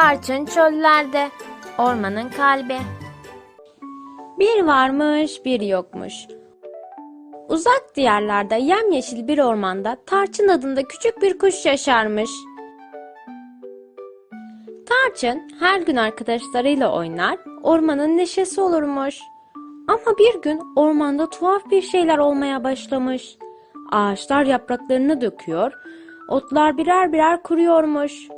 Tarçın çöllerde, ormanın kalbi. Bir varmış, bir yokmuş. Uzak diyarlarda yemyeşil bir ormanda Tarçın adında küçük bir kuş yaşarmış. Tarçın her gün arkadaşlarıyla oynar, ormanın neşesi olurmuş. Ama bir gün ormanda tuhaf bir şeyler olmaya başlamış. Ağaçlar yapraklarını döküyor, otlar birer birer kuruyormuş.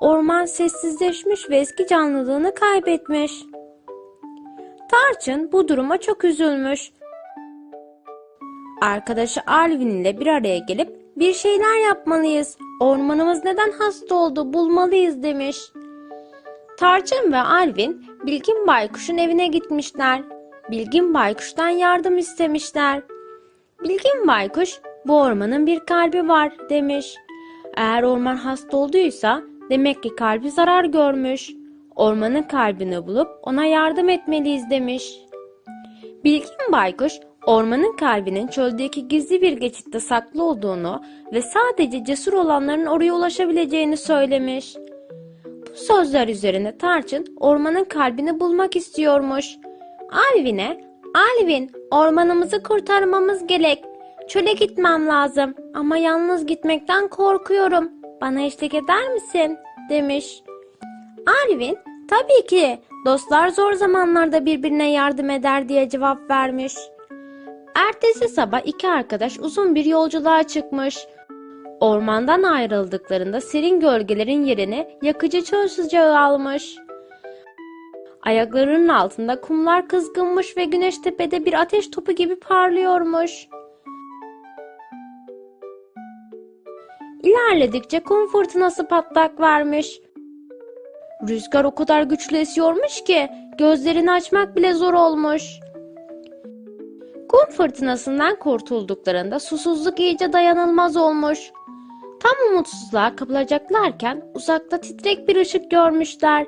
Orman sessizleşmiş ve eski canlılığını kaybetmiş. Tarçın bu duruma çok üzülmüş. Arkadaşı Alvin ile bir araya gelip bir şeyler yapmalıyız. Ormanımız neden hasta oldu bulmalıyız demiş. Tarçın ve Alvin Bilgin Baykuş'un evine gitmişler. Bilgin Baykuş'tan yardım istemişler. Bilgin Baykuş bu ormanın bir kalbi var demiş. Eğer orman hasta olduysa demek ki kalbi zarar görmüş. Ormanın kalbini bulup ona yardım etmeliyiz demiş. Bilgin Baykuş ormanın kalbinin çöldeki gizli bir geçitte saklı olduğunu ve sadece cesur olanların oraya ulaşabileceğini söylemiş. Bu sözler üzerine Tarçın ormanın kalbini bulmak istiyormuş. Alvin'e, Alvin ormanımızı kurtarmamız gerek. Çöle gitmem lazım ama yalnız gitmekten korkuyorum. Bana eşlik eder misin? demiş. Alvin, tabii ki dostlar zor zamanlarda birbirine yardım eder diye cevap vermiş. Ertesi sabah iki arkadaş uzun bir yolculuğa çıkmış. Ormandan ayrıldıklarında serin gölgelerin yerini yakıcı çöl sıcağı almış. Ayaklarının altında kumlar kızgınmış ve güneş tepede bir ateş topu gibi parlıyormuş. İlerledikçe kum fırtınası patlak vermiş. Rüzgar o kadar güçlü esiyormuş ki gözlerini açmak bile zor olmuş. Kum fırtınasından kurtulduklarında susuzluk iyice dayanılmaz olmuş. Tam umutsuzluğa kapılacaklarken uzakta titrek bir ışık görmüşler.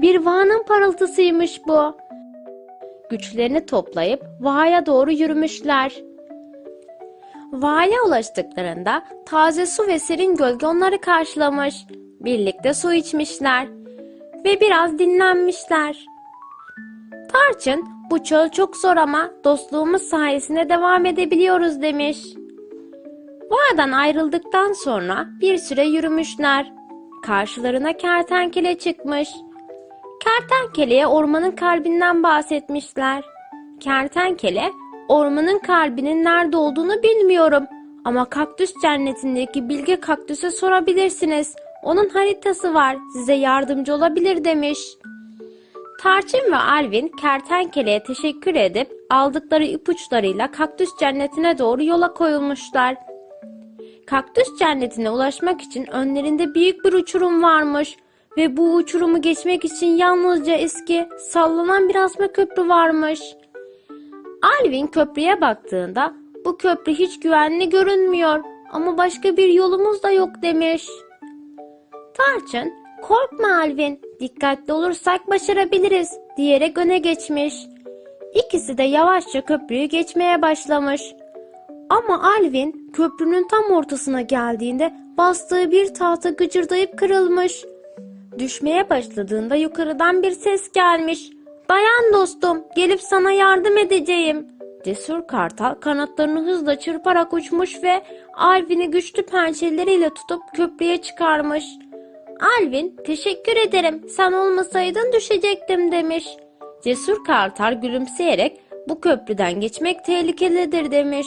Bir vağanın parıltısıymış bu. Güçlerini toplayıp vağaya doğru yürümüşler. Vağaya ulaştıklarında taze su ve serin gölge onları karşılamış. Birlikte su içmişler ve biraz dinlenmişler. Tarçın, bu çöl çok zor ama dostluğumuz sayesinde devam edebiliyoruz demiş. Vağdan ayrıldıktan sonra bir süre yürümüşler. Karşılarına kertenkele çıkmış. Kertenkeleye ormanın kalbinden bahsetmişler. Kertenkele, ormanın kalbinin nerede olduğunu bilmiyorum ama kaktüs cennetindeki bilge kaktüse sorabilirsiniz. Onun haritası var, size yardımcı olabilir demiş. Tarçın ve Alvin kertenkeleye teşekkür edip aldıkları ipuçlarıyla kaktüs cennetine doğru yola koyulmuşlar. Kaktüs cennetine ulaşmak için önlerinde büyük bir uçurum varmış ve bu uçurumu geçmek için yalnızca eski, sallanan bir asma köprü varmış. Alvin köprüye baktığında bu köprü hiç güvenli görünmüyor ama başka bir yolumuz da yok demiş. Tarçın, korkma Alvin, dikkatli olursak başarabiliriz diyerek öne geçmiş. İkisi de yavaşça köprüyü geçmeye başlamış. Ama Alvin köprünün tam ortasına geldiğinde bastığı bir tahta gıcırdayıp kırılmış. Düşmeye başladığında yukarıdan bir ses gelmiş. Dayan dostum, gelip sana yardım edeceğim. Cesur kartal kanatlarını hızla çırparak uçmuş ve Alvin'i güçlü pençeleriyle tutup köprüye çıkarmış. Alvin, teşekkür ederim. Sen olmasaydın düşecektim demiş. Cesur kartal gülümseyerek bu köprüden geçmek tehlikelidir demiş.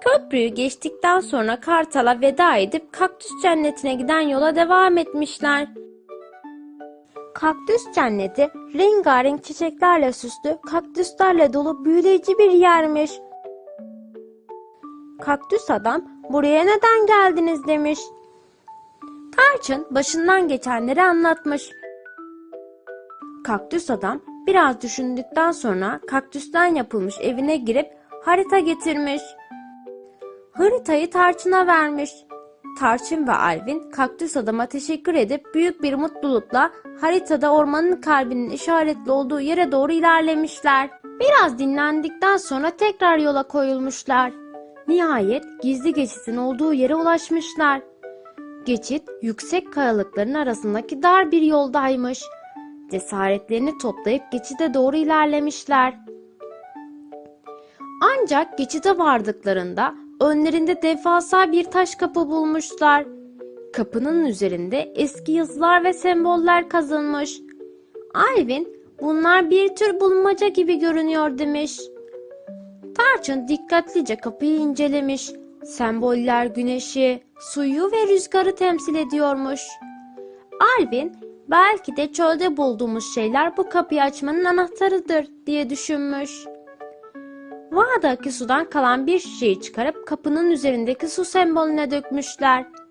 Köprüyü geçtikten sonra Kartal'a veda edip kaktüs cennetine giden yola devam etmişler. Kaktüs cenneti rengarenk çiçeklerle süslü, kaktüslerle dolu büyüleyici bir yermiş. Kaktüs adam buraya neden geldiniz demiş. Tarçın başından geçenleri anlatmış. Kaktüs adam biraz düşündükten sonra kaktüsten yapılmış evine girip harita getirmiş. Haritayı Tarçın'a vermiş. Tarçın ve Alvin kaktüs adama teşekkür edip büyük bir mutlulukla haritada ormanın kalbinin işaretli olduğu yere doğru ilerlemişler. Biraz dinlendikten sonra tekrar yola koyulmuşlar. Nihayet gizli geçitin olduğu yere ulaşmışlar. Geçit yüksek kayalıkların arasındaki dar bir yoldaymış. Cesaretlerini toplayıp geçide doğru ilerlemişler. Ancak geçide vardıklarında önlerinde devasa bir taş kapı bulmuşlar. Kapının üzerinde eski yazılar ve semboller kazınmış. Alvin bunlar bir tür bulmaca gibi görünüyor demiş. Tarçın dikkatlice kapıyı incelemiş. Semboller güneşi, suyu ve rüzgarı temsil ediyormuş. Alvin belki de çölde bulduğumuz şeyler bu kapıyı açmanın anahtarıdır diye düşünmüş. Vağdaki sudan kalan bir şişeyi çıkarıp kapının üzerindeki su sembolüne dökmüşler.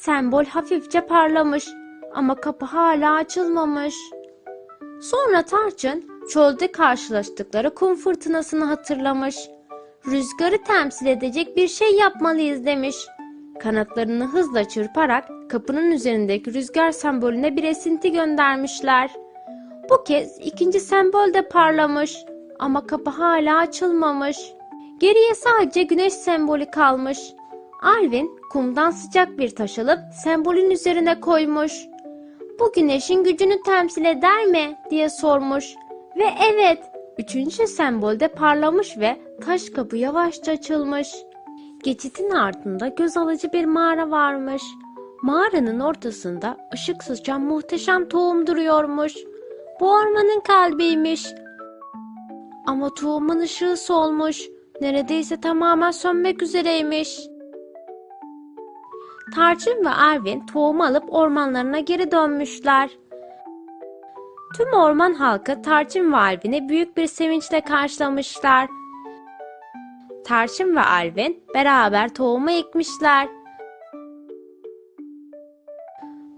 Sembol hafifçe parlamış ama kapı hala açılmamış. Sonra Tarçın çölde karşılaştıkları kum fırtınasını hatırlamış. Rüzgarı temsil edecek bir şey yapmalıyız demiş. Kanatlarını hızla çırparak kapının üzerindeki rüzgar sembolüne bir esinti göndermişler. Bu kez ikinci sembol de parlamış ama kapı hala açılmamış. Geriye sadece güneş sembolü kalmış. Alvin kumdan sıcak bir taş alıp sembolün üzerine koymuş. Bu güneşin gücünü temsil eder mi diye sormuş. Ve evet, üçüncü sembol de parlamış ve taş kapı yavaşça açılmış. Geçitin ardında göz alıcı bir mağara varmış. Mağaranın ortasında ışık saçan muhteşem tohum duruyormuş. Bu ormanın kalbiymiş. Ama tohumun ışığı solmuş. Neredeyse tamamen sönmek üzereymiş. Tarçın ve Ervin tohumu alıp ormanlarına geri dönmüşler. Tüm orman halkı Tarçın ve Alvin'i büyük bir sevinçle karşılamışlar. Tarçın ve Alvin beraber tohumu ekmişler.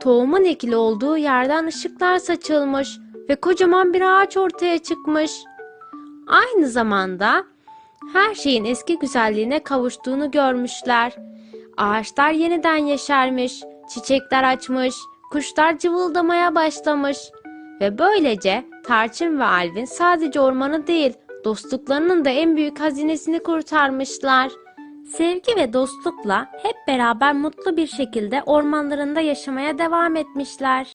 Tohumun ekili olduğu yerden ışıklar saçılmış ve kocaman bir ağaç ortaya çıkmış. Aynı zamanda her şeyin eski güzelliğine kavuştuğunu görmüşler. Ağaçlar yeniden yeşermiş, çiçekler açmış, kuşlar cıvıldamaya başlamış. Ve böylece Tarçın ve Alvin sadece ormanı değil, dostluklarının da en büyük hazinesini kurtarmışlar. Sevgi ve dostlukla hep beraber mutlu bir şekilde ormanlarında yaşamaya devam etmişler.